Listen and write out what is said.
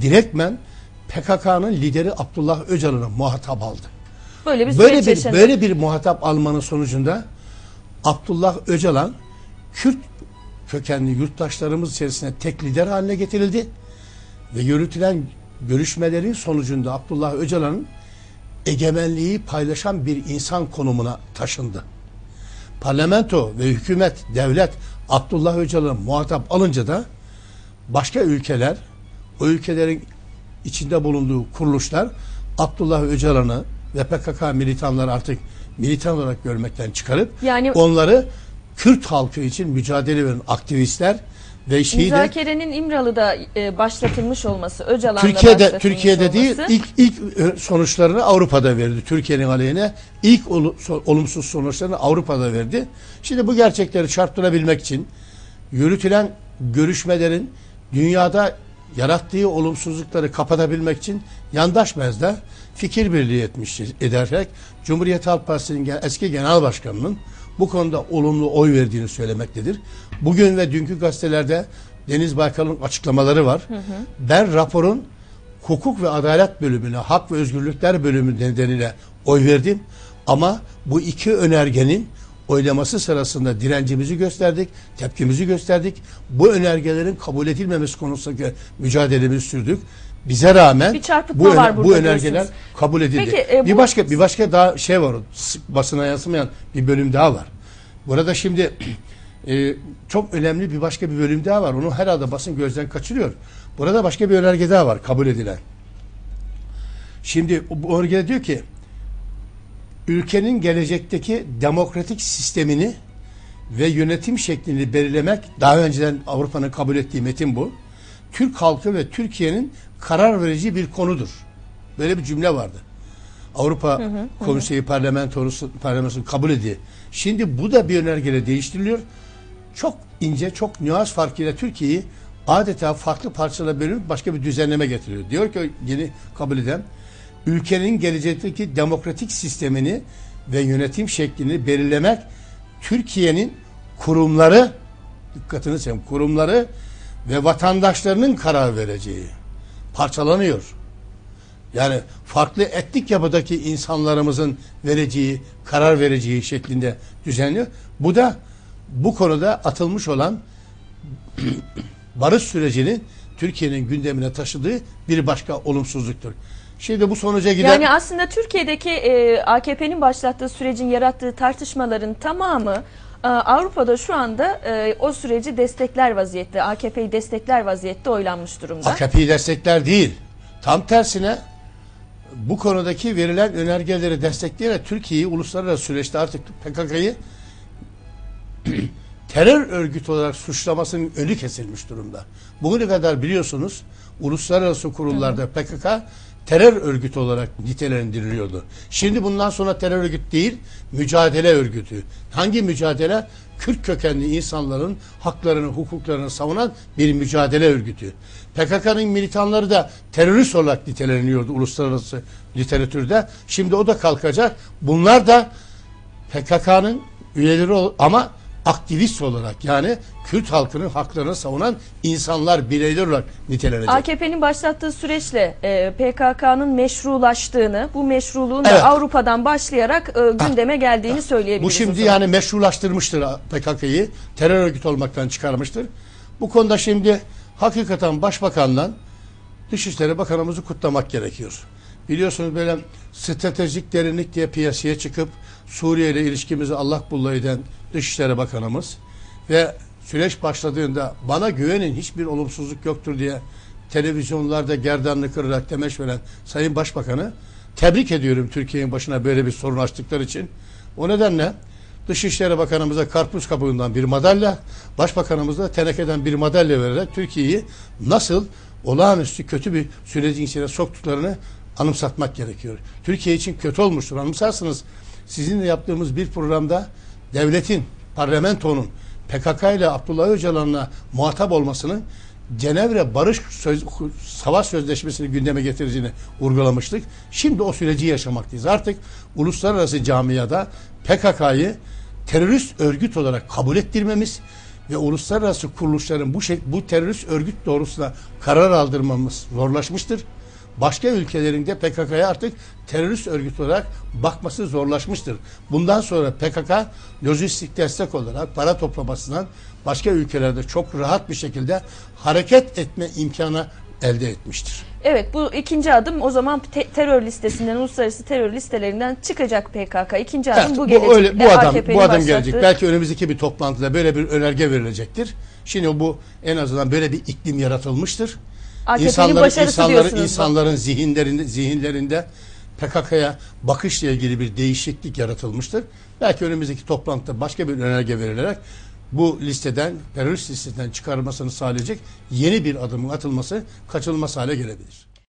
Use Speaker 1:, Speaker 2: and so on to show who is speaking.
Speaker 1: direktmen PKK'nın lideri Abdullah Öcalan'ı muhatap aldı.
Speaker 2: Böyle bir
Speaker 1: Böyle bir böyle bir muhatap almanın sonucunda Abdullah Öcalan Kürt kökenli yurttaşlarımız içerisinde tek lider haline getirildi ve yürütülen görüşmelerin sonucunda Abdullah Öcalan'ın egemenliği paylaşan bir insan konumuna taşındı. Parlamento ve hükümet, devlet Abdullah Öcalan'ı muhatap alınca da başka ülkeler, o ülkelerin içinde bulunduğu kuruluşlar Abdullah Öcalan'ı ve PKK militanları artık militan olarak görmekten çıkarıp
Speaker 2: Yani-
Speaker 1: onları Kürt halkı için mücadele veren aktivistler ve şeyi de
Speaker 2: Müzakerenin İmralı'da e, başlatılmış olması, Öcalan'da
Speaker 1: Türkiye'de
Speaker 2: başlatılmış
Speaker 1: Türkiye'de değil
Speaker 2: olması.
Speaker 1: ilk ilk e, sonuçlarını Avrupa'da verdi. Türkiye'nin aleyhine ilk olumsuz sonuçlarını Avrupa'da verdi. Şimdi bu gerçekleri çarptırabilmek için yürütülen görüşmelerin dünyada yarattığı olumsuzlukları kapatabilmek için yandaş bezde fikir birliği etmiş ederek Cumhuriyet Halk Partisi'nin eski genel başkanının bu konuda olumlu oy verdiğini söylemektedir. Bugün ve dünkü gazetelerde Deniz Baykal'ın açıklamaları var. Ben raporun hukuk ve adalet bölümüne, hak ve özgürlükler bölümü nedeniyle oy verdim. Ama bu iki önergenin oylaması sırasında direncimizi gösterdik, tepkimizi gösterdik. Bu önergelerin kabul edilmemesi konusunda mücadelemizi sürdük. Bize rağmen bu, öner- bu önergeler
Speaker 2: diyorsunuz.
Speaker 1: kabul edildi.
Speaker 2: Peki, e,
Speaker 1: bir
Speaker 2: bu-
Speaker 1: başka bir başka daha şey var. basına yansımayan bir bölüm daha var. Burada şimdi e, çok önemli bir başka bir bölüm daha var. Onu herhalde basın gözden kaçırıyor. Burada başka bir önerge daha var kabul edilen. Şimdi bu önerge diyor ki ülkenin gelecekteki demokratik sistemini ve yönetim şeklini belirlemek daha önceden Avrupa'nın kabul ettiği metin bu. Türk halkı ve Türkiye'nin karar verici bir konudur. Böyle bir cümle vardı. Avrupa Konseyi Parlamentosu Parlamentosu kabul ediyor. Şimdi bu da bir önergeyle değiştiriliyor. Çok ince, çok nüans farkıyla Türkiye'yi adeta farklı parçalara bölüp başka bir düzenleme getiriyor. Diyor ki yeni kabul eden ülkenin gelecekteki demokratik sistemini ve yönetim şeklini belirlemek Türkiye'nin kurumları dikkatini çekin kurumları ve vatandaşlarının karar vereceği parçalanıyor. Yani farklı etnik yapıdaki insanlarımızın vereceği, karar vereceği şeklinde düzenliyor. Bu da bu konuda atılmış olan barış sürecini Türkiye'nin gündemine taşıdığı bir başka olumsuzluktur. Şimdi bu sonuca giden
Speaker 2: Yani aslında Türkiye'deki e, AKP'nin başlattığı sürecin yarattığı tartışmaların tamamı e, Avrupa'da şu anda e, o süreci destekler vaziyette, AKP'yi destekler vaziyette oylanmış durumda.
Speaker 1: AKP'yi destekler değil. Tam tersine bu konudaki verilen önergeleri destekleyerek Türkiye'yi uluslararası süreçte artık PKK'yı terör örgütü olarak suçlamasının önü kesilmiş durumda. Bugüne kadar biliyorsunuz uluslararası kurullarda PKK terör örgütü olarak nitelendiriliyordu. Şimdi bundan sonra terör örgütü değil, mücadele örgütü. Hangi mücadele? Kürt kökenli insanların haklarını, hukuklarını savunan bir mücadele örgütü. PKK'nın militanları da terörist olarak niteleniyordu uluslararası literatürde. Şimdi o da kalkacak. Bunlar da PKK'nın üyeleri ama aktivist olarak yani Kürt halkının haklarını savunan insanlar, bireyler olarak nitelenecek.
Speaker 2: AKP'nin başlattığı süreçle e, PKK'nın meşrulaştığını, bu meşruluğun da
Speaker 1: Evet.
Speaker 2: Avrupa'dan başlayarak e, gündeme geldiğini söyleyebiliriz.
Speaker 1: Bu şimdi yani meşrulaştırmıştır PKK'yı. Terör örgütü olmaktan çıkarmıştır. Bu konuda şimdi hakikaten Başbakan'la Dışişleri Bakanımızı kutlamak gerekiyor. Biliyorsunuz böyle stratejik derinlik diye piyasaya çıkıp Suriye ile ilişkimizi Allah bulla eden Dışişleri Bakanımız ve süreç başladığında bana güvenin hiçbir olumsuzluk yoktur diye televizyonlarda gerdanını kırarak demeç veren Sayın Başbakanı tebrik ediyorum Türkiye'nin başına böyle bir sorun açtıkları için. O nedenle Dışişleri Bakanımıza karpuz kabuğundan bir madalya, Başbakanımıza tenekeden bir madalya vererek Türkiye'yi nasıl olağanüstü kötü bir sürecin içine soktuklarını anımsatmak gerekiyor. Türkiye için kötü olmuştur. Anımsarsınız sizinle yaptığımız bir programda devletin, parlamentonun PKK ile Abdullah Öcalan'la muhatap olmasının Cenevre Barış Söz, Savaş Sözleşmesi'ni gündeme getireceğini vurgulamıştık. Şimdi o süreci yaşamaktayız. Artık uluslararası camiada PKK'yı terörist örgüt olarak kabul ettirmemiz ve uluslararası kuruluşların bu şey, bu terörist örgüt doğrusunda karar aldırmamız zorlaşmıştır. Başka ülkelerinde PKK'ya artık terörist örgüt olarak bakması zorlaşmıştır. Bundan sonra PKK lojistik destek olarak para toplamasından başka ülkelerde çok rahat bir şekilde hareket etme imkanı elde etmiştir.
Speaker 2: Evet bu ikinci adım o zaman te- terör listesinden uluslararası terör listelerinden çıkacak PKK. İkinci adım
Speaker 1: Evet,
Speaker 2: bu gelecek.
Speaker 1: öyle, bu
Speaker 2: E,
Speaker 1: adam bu adam
Speaker 2: başlattığı-
Speaker 1: gelecek. Belki önümüzdeki bir toplantıda böyle bir önerge verilecektir. Şimdi bu en azından böyle bir iklim yaratılmıştır.
Speaker 2: AKP'nin başarısı
Speaker 1: insanların,
Speaker 2: diyorsunuz bu.
Speaker 1: insanların zihinlerinde zihinlerinde PKK'ya bakışla ilgili bir değişiklik yaratılmıştır. Belki önümüzdeki toplantıda başka bir önerge verilerek bu listeden, terörist listesinden çıkarılmasını sağlayacak yeni bir adımın atılması kaçınılmaz hale gelebilir.